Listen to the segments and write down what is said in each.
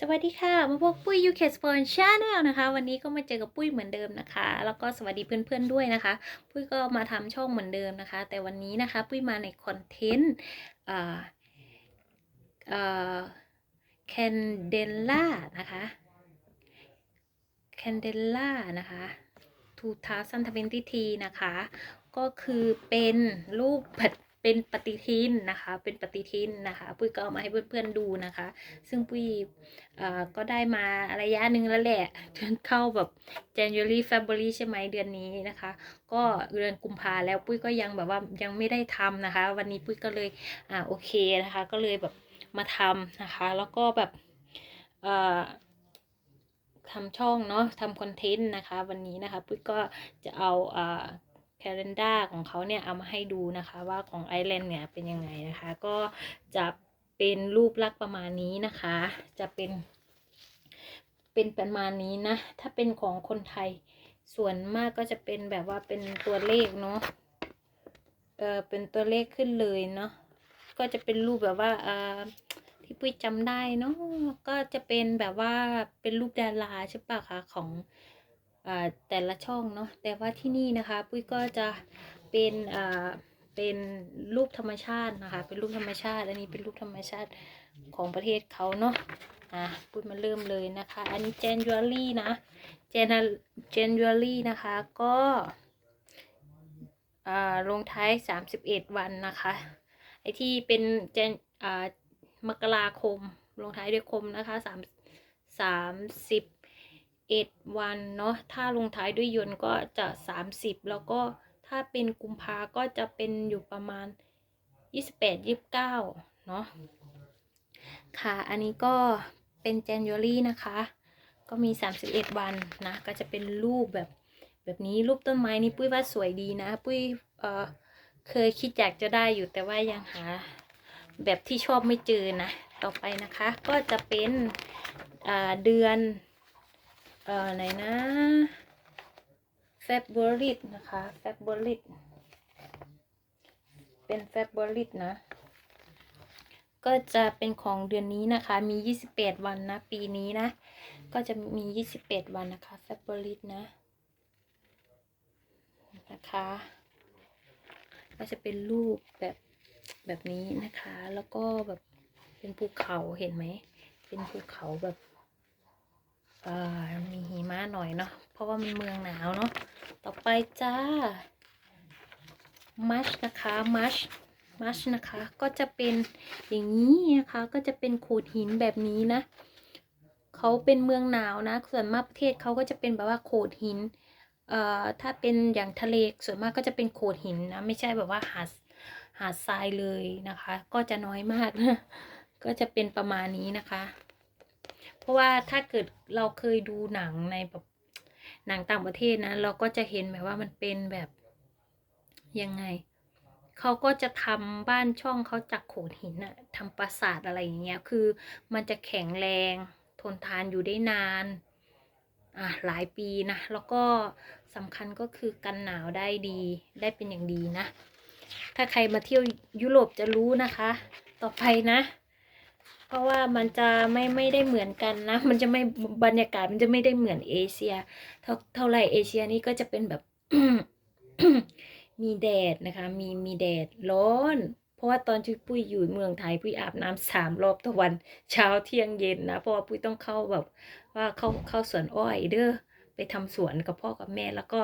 สวัสดีค่ะ มาพบปุ้ยยูเคสปอนชาแนลนะคะ วันนี้ก็มาเจอกับปุ้ยเหมือนเดิมนะคะ แล้วก็สวัสดีเพื่อนๆด้วยนะคะ ปุ้ยก็มาทำช่องเหมือนเดิมนะคะ แต่วันนี้นะคะ ปุ้ยมาในคอนเทนต์เอ่อเอ่อแคนเดล่านะคะแคนเดล่านะคะ2023นะคะ ก็คือเป็นรูปปฏิ เป็นปฏิทินนะคะ เป็นปฏิทินนะคะ ปุ้ยก็เอามาให้เพื่อนๆดูนะคะ ซึ่งปุ้ยก็ได้มาระยะหนึ่งแล้วแหละจนเข้าแบบ January February ใช่ไหมเดือนนี้นะคะ ก็เดือนกุมภาแล้วปุ้ยก็ยังแบบว่ายังไม่ได้ทำนะคะ วันนี้ปุ้ยก็เลยอ่าโอเคนะคะ ก็เลยแบบมาทำนะคะ แล้วก็แบบอ่อทำช่องเนาะทำคอนเทนต์นะคะ วันนี้นะคะ ปุ้ยก็จะเอาอ่า แคล endar ของเขาเนี่ยเอามาให้ดูนะคะว่าของไอแลนด์เนี่ยเป็นยังไงนะคะ ก็จะเป็นรูปลักษณ์ประมาณนี้นะคะ จะเป็นเป็นประมาณนี้นะ ถ้าเป็นของคนไทยส่วนมากก็จะเป็นแบบว่าเป็นตัวเลขเนาะเออเป็นตัวเลขขึ้นเลยเนาะก็จะเป็นรูปแบบว่าเอ่าที่ปุ้ยจำได้เนาะก็จะเป็นแบบว่าเป็นรูปดาราใช่ปะคะของ แต่ละช่องเนาะแต่ว่าที่นี่นะคะ ปุ้ยก็จะเป็นอ่าเป็นรูปธรรมชาตินะคะ เป็นรูปธรรมชาติ อันนี้เป็นรูปธรรมชาติของประเทศเขาเนาะอะปุ้ยมาเริ่มเลยนะคะ อันนี้ January นะ Jan- January นะคะก็อ่าลงท้าย 31 วันนะคะ ไอที่เป็นเจนอ่ามกราคมลงท้ายด้วยคมนะคะสามสามสิบ เอ็ดวันเนาะถ้าลงท้ายด้วยยนก็จะสามสิบแล้วก็ถ้าเป็นกุมภาก็จะเป็นอยู่ประมาณยี่สิบแปดยี่สิบเก้าเนาะค่ะอันนี้ก็เป็น January นะคะ ก็มี 31 วันนะ ก็จะเป็นรูปแบบแบบนี้รูปต้นไม้นี่ปุ้ยว่าสวยดีนะ ปุ้ยเอ่อเคยคิดอยากจะได้อยู่แต่ว่ายังหาแบบที่ชอบไม่เจอนะ ต่อไปนะคะ ก็จะเป็นเดือน เอ่อไหนนะ February นะคะ February เป็น February นะ ก็จะเป็นของเดือนนี้นะคะ มี 28 วันนะ ปีนี้นะ ก็จะมี 28 วันนะคะ February นะนะคะก็จะเป็นรูปแบบแบบนี้นะคะ แล้วก็แบบเป็นภูเขาเห็นไหม เป็นภูเขาแบบอ่า มีหิมะหน่อยเนาะเพราะว่ามันเมืองหนาวเนาะต่อไปจ้ามัชนะคะมัชมัชนะคะก็จะเป็นอย่างนี้นะคะก็จะเป็นโขดหินแบบนี้นะเขาเป็นเมืองหนาวนะ ส่วนมากประเทศเขาก็จะเป็นแบบว่าโขดหินเอ่อถ้าเป็นอย่างทะเลส่วนมากก็จะเป็นโขดหินนะไม่ใช่แบบว่าหาดหาดทรายเลยนะคะ ก็จะน้อยมากนะก็จะเป็นประมาณนี้นะคะ ราะว่าถ้าเกิดเราเคยดูหนังในแบบหนังต่างประเทศนะ เราก็จะเห็นแบบว่ามันเป็นแบบยังไงเขาก็จะทำบ้านช่องเขาจากโขดหินอะทำปราสาทอะไรอย่างเงี้ยคือมันจะแข็งแรงทนทานอยู่ได้นานอะหลายปีนะแล้วก็สำคัญก็คือกันหนาวได้ดีได้เป็นอย่างดีนะ ถ้าใครมาเที่ยวยุโรปจะรู้นะคะ ต่อไปนะ เพราะว่ามันจะไม่ไม่ได้เหมือนกันนะ มันจะไม่บรรยากาศมันจะไม่ได้เหมือนเอเชีย เท่าเท่าไรเอเชียนี่ก็จะเป็นแบบมีแดดนะคะ มีมีแดดร้อน เพราะว่าตอนที่ปุ้ยอยู่เมืองไทยปุ้ยอาบน้ำสามรอบต่อวันเช้าเที่ยงเย็นนะเพราะว่าปุ้ยต้องเข้าแบบว่าเข้าเข้าสวนอ้อยเด้อไปทำสวนกับพ่อกับแม่แล้วก็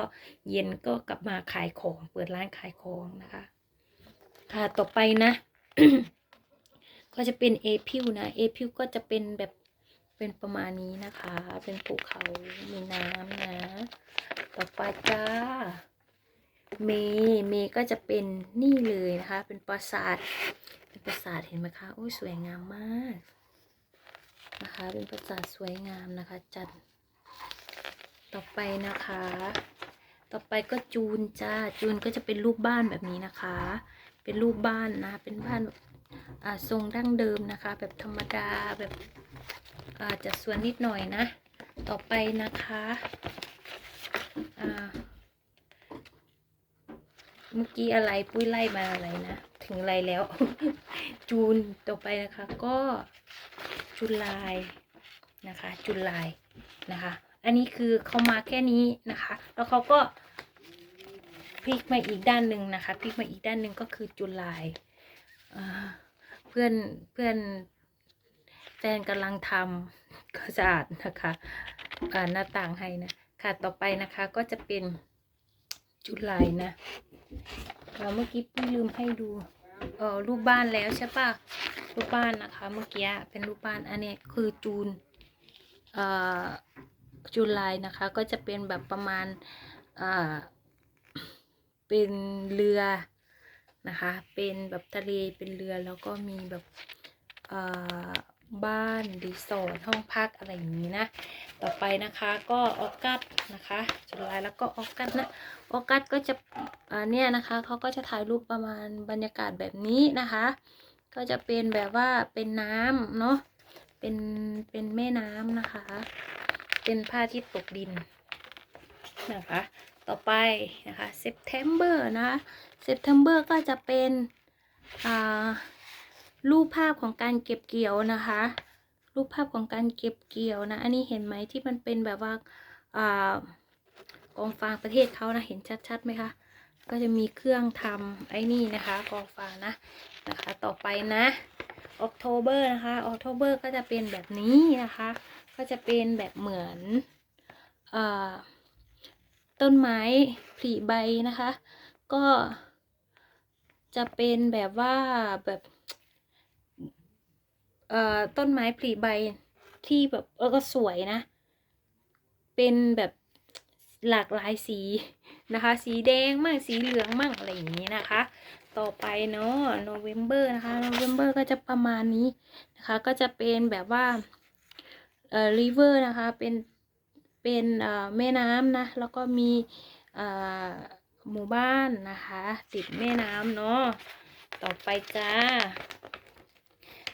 เย็นก็กลับมาขายของเปิดร้านขายของนะคะ ค่ะต่อไปนะ ก็จะเป็นเอพิวนะเอพิวก็จะเป็นแบบเป็นประมาณนี้นะคะ เป็นภูเขา มีน้ำนะ ต่อไปจ้า เม เมก็จะเป็นนี่เลยนะคะ เป็นปราสาท เป็นปราสาทเห็นไหมคะโอ้ยสวยงามมากนะคะ เป็นปราสาทสวยงามนะคะ จัด ต่อไปนะคะ ต่อไปก็จูนจ้า จูนก็จะเป็นรูปบ้านแบบนี้นะคะ เป็นรูปบ้านนะ เป็นบ้าน ทรงดั้งเดิมนะคะ แบบธรรมดาแบบอาจจะสวนนิดหน่อยนะ ต่อไปนะคะเมื่อกี้อะไรปุ้ยไล่มาอะไรนะ ถึงอะไรแล้ว จูนต่อไปนะคะ ก็จุลายนะคะ จุลายนะคะ อันนี้คือเขามาแค่นี้นะคะ แล้วเขาก็พลิกมาอีกด้านหนึ่งนะคะพลิกมาอีกด้านหนึ่งก็คือจุลาย เพื่อนเพื่อนแฟนกำลังทำความสะอาดนะคะหน้าต่างให้นะค่ะต่อไปนะคะก็จะเป็นจุลายนะเราเมื่อกี้ปุ้ยลืมให้ดูเออรูปบ้านแล้วใช่ปะรูปบ้านนะคะ เมื่อกี้เป็นรูปบ้านอันนี้คือจูนเอ่อจูลายนะคะ ก็จะเป็นแบบประมาณอ่าเป็นเรือ นะคะ เป็นแบบทะเลเป็นเรือแล้วก็มีแบบบ้านรีสอร์ทห้องพักอะไรอย่างนี้นะ ต่อไปนะคะก็ออกัสนะคะจุลายแล้วก็ออกัสนะออกัสก็จะเนี่ยนะคะเขาก็จะถ่ายรูปประมาณบรรยากาศแบบนี้นะคะ ก็จะเป็นแบบว่าเป็นน้ำเนาะเป็นเป็นแม่น้ำนะคะ เป็นผ้าที่ตกดินนะคะ ต่อไปนะคะ September นะคะ September ก็จะเป็นรูปภาพของการเก็บเกี่ยวนะคะ รูปภาพของการเก็บเกี่ยวนะ อันนี้เห็นไหมที่มันเป็นแบบว่ากองฟางประเทศเขานะ เห็นชัดๆไหมคะ ก็จะมีเครื่องทำไอ้นี่นะคะกองฟางนะนะคะ ต่อไปนะ October นะคะ October ก็จะเป็นแบบนี้นะคะ ก็จะเป็นแบบเหมือนเอ่อ ต้นไม้ผลิใบนะคะ ก็จะเป็นแบบว่าแบบเอ่อต้นไม้ผลิใบที่แบบเออก็สวยนะ เป็นแบบหลากหลายสีนะคะ สีแดงมั่งสีเหลืองมั่งอะไรอย่างนี้นะคะ ต่อไปเนาะ November นะคะ November ก็จะประมาณนี้นะคะ ก็จะเป็นแบบว่าเอ่อ river นะคะเป็น เป็นแม่น้ำนะ แล้วก็มีหมู่บ้านนะคะ ติดแม่น้ำเนาะต่อไปจ้า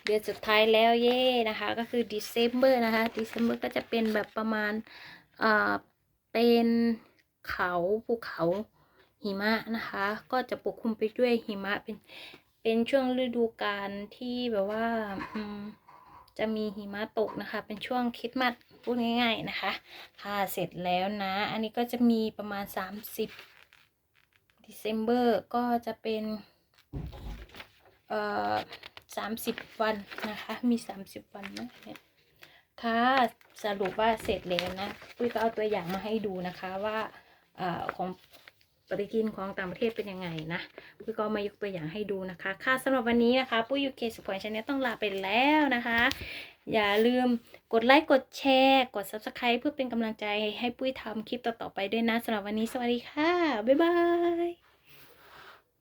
เดือนสุดท้ายแล้วเย่นะคะ ก็คือ December นะคะ December ก็จะเป็นแบบประมาณเป็นเขาภูเขาหิมะนะคะ ก็จะปกคลุมไปด้วยหิมะเป็นเป็นช่วงฤดูกาลที่แบบว่าจะมีหิมะตกนะคะ เป็นช่วงคริสต์มาส พูดง่าย ๆนะคะ ค่ะเสร็จแล้วนะ อันนี้ก็จะมีประมาณ 30 December ก็จะเป็นเอ่อ30วันนะคะ มี30วันนะเนี่ยค่ะสรุปว่าเสร็จแล้วนะปุ้ยก็เอาตัวอย่างมาให้ดูนะคะว่าเอ่อของปฏิทินของต่างประเทศเป็นยังไงนะปุ้ยก็มายกตัวอย่างให้ดูนะคะ ค่ะสำหรับวันนี้นะคะ ปุ้ยยูเคสุพรชาแนลต้องลาไปแล้วนะคะ อย่าลืมกดไลค์กดแชร์ กด Subscribe เพื่อเป็นกำลังใจให้ปุ้ยทำคลิปต่อๆไปด้วยนะสำหรับวันนี้สวัสดีค่ะ บ๊ายบาย